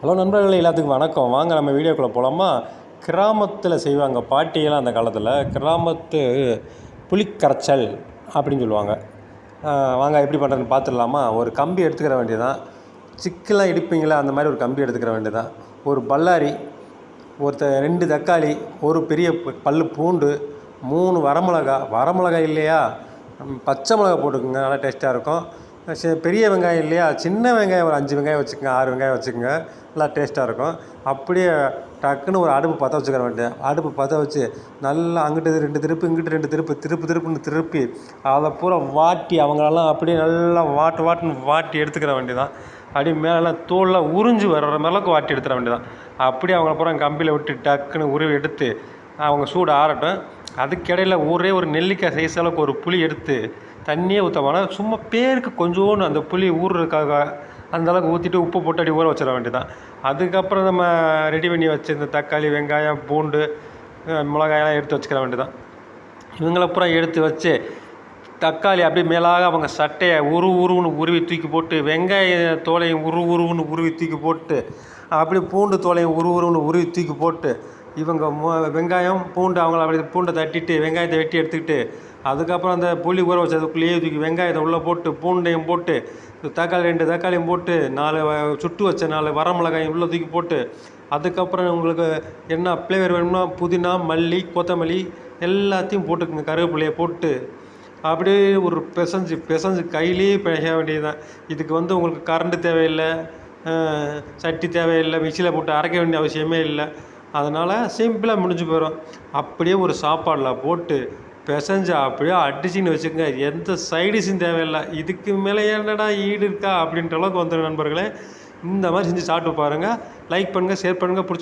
Hello நண்பர்களே எல்லாத்துக்கும் வணக்கம். வாங்க நம்ம வீடியோக்குள்ளே போகலாமா கிராமத்தில் செய்வாங்க பாட்டியெல்லாம் அந்த காலத்தில். கிராமத்து புளிக்கரைச்சல் அப்படின்னு சொல்லுவாங்க. வாங்க எப்படி பண்ணுறதுன்னு பார்த்துடலாமா ஒரு கம்பி எடுத்துக்கிற வேண்டியதான் சிக்கெல்லாம் இடிப்பீங்களா? அந்த மாதிரி ஒரு கம்பி எடுத்துக்கிற வேண்டியதான் ஒரு பல்லாரி ஒருத்த ரெண்டு தக்காளி ஒரு பெரிய பல் பூண்டு மூணு வரமிளகா. வரமிளகா இல்லையா? பச்சை மிளகா போட்டுக்கோங்க நல்லா டேஸ்ட்டாக இருக்கும். பெரிய வெங்காயம் இல்லையா? சின்ன வெங்காயம் ஒரு அஞ்சு வெங்காயம் வச்சுக்கோங்க ஆறு வெங்காயம் வச்சுக்கோங்க. நல்லா டேஸ்ட்டாக இருக்கும். அப்படியே டக்குன்னு ஒரு அடுப்பு பற்ற வச்சுக்கிற வேண்டியது அடுப்பு பற்ற வச்சு நல்லா அங்கிட்டு ரெண்டு திருப்பு இங்கிட்டு ரெண்டு திருப்பு திருப்பு திருப்புன்னு திருப்பி அதை பூரா வாட்டி அவங்களெல்லாம் அப்படியே நல்லா வாட்டு வாட்டுன்னு வாட்டி எடுத்துக்கிற வேண்டியதான் அப்படியே மேலெல்லாம் தோல்லாம் உறிஞ்சு வர்ற அளவுக்கு வாட்டி எடுத்துட வேண்டியதான் அப்படியே அவங்கள பூரா கம்பியில் விட்டு டக்குன்னு உருவி எடுத்து அவங்க சூடு ஆறட்டும். அதுக்கிடையில் ஒரே ஒரு நெல்லிக்காய் சைஸ் அளவுக்கு ஒரு புளி எடுத்து தண்ணியே ஊற்ற சும்மா பேருக்கு கொஞ்சோண்டு அந்த புளி ஊறுறதுக்காக அந்த அளவுக்கு ஊற்றிட்டு உப்பு போட்டு அடி ஊற வச்சிட வேண்டியதான் அதுக்கப்புறம் நம்ம ரெடி பண்ணி வச்சுருந்த இந்த தக்காளி வெங்காயம் பூண்டு மிளகாயெல்லாம் எடுத்து வச்சுக்கிற வேண்டியதான் இவங்கள பூரா எடுத்து வச்சு தக்காளி அப்படியே மேலாக அவங்க சட்டையை உரு உருவுன்னு உருவி தூக்கி போட்டு வெங்காய தோலையும் உரு உருவுன்னு உருவி தூக்கி போட்டு அப்படியே பூண்டு தோலையும் உரு உருவுன்னு உருவி தூக்கி போட்டு இவங்க மொ- வெங்காயம் பூண்டு அவங்கள அப்படி பூண்டை தட்டிட்டு வெங்காயத்தை வெட்டி எடுத்துக்கிட்டு அதுக்கப்புறம் அந்த புளி ஊற வச்சதுக்குள்ளேயே தூக்கி வெங்காயத்தை உள்ளே போட்டு பூண்டையும் போட்டு தக்காளி ரெண்டு தக்காளியும் போட்டு நாலு வ- சுட்டு வச்ச நாலு வரமிளகாயும் உள்ளே தூக்கி போட்டு அதுக்கப்புறம் உங்களுக்கு என்ன ஃப்ளேவர் வேணும்னா புதினா மல்லி கொத்தமல்லி எல்லாத்தையும் போட்டுக்குங்க. கருவேப்பிலையை போட்டு அப்படியே ஒரு பிசைஞ்சு பிசைஞ்சு கையிலேயே பிழைக்க வேண்டியதுதான். இதுக்கு வந்து உங்களுக்கு கரண்ட்டு தேவையில்லை சட்டி தேவையில்லை மிக்சியில் போட்டு அரைக்க வேண்டிய அவசியமே இல்லை. அதனால் சிம்பிளாக முடிஞ்சு போயிடும் அப்படியே ஒரு சாப்பாடில் போட்டு பிசைஞ்சு அப்படியே அடிச்சின்னு வச்சுக்கோங்க. எந்த சைடிஷும் தேவையில்லை. இதுக்கு மேலே என்னடா ஈடு இருக்கா அப்படின்ற அளவுக்கு வந்துடும் நண்பர்களே. இந்த மாதிரி செஞ்சு சாப்பிட்டு பாருங்கள் லைக் பண்ணுங்கள் ஷேர் பண்ணுங்கள் பிடிச்சி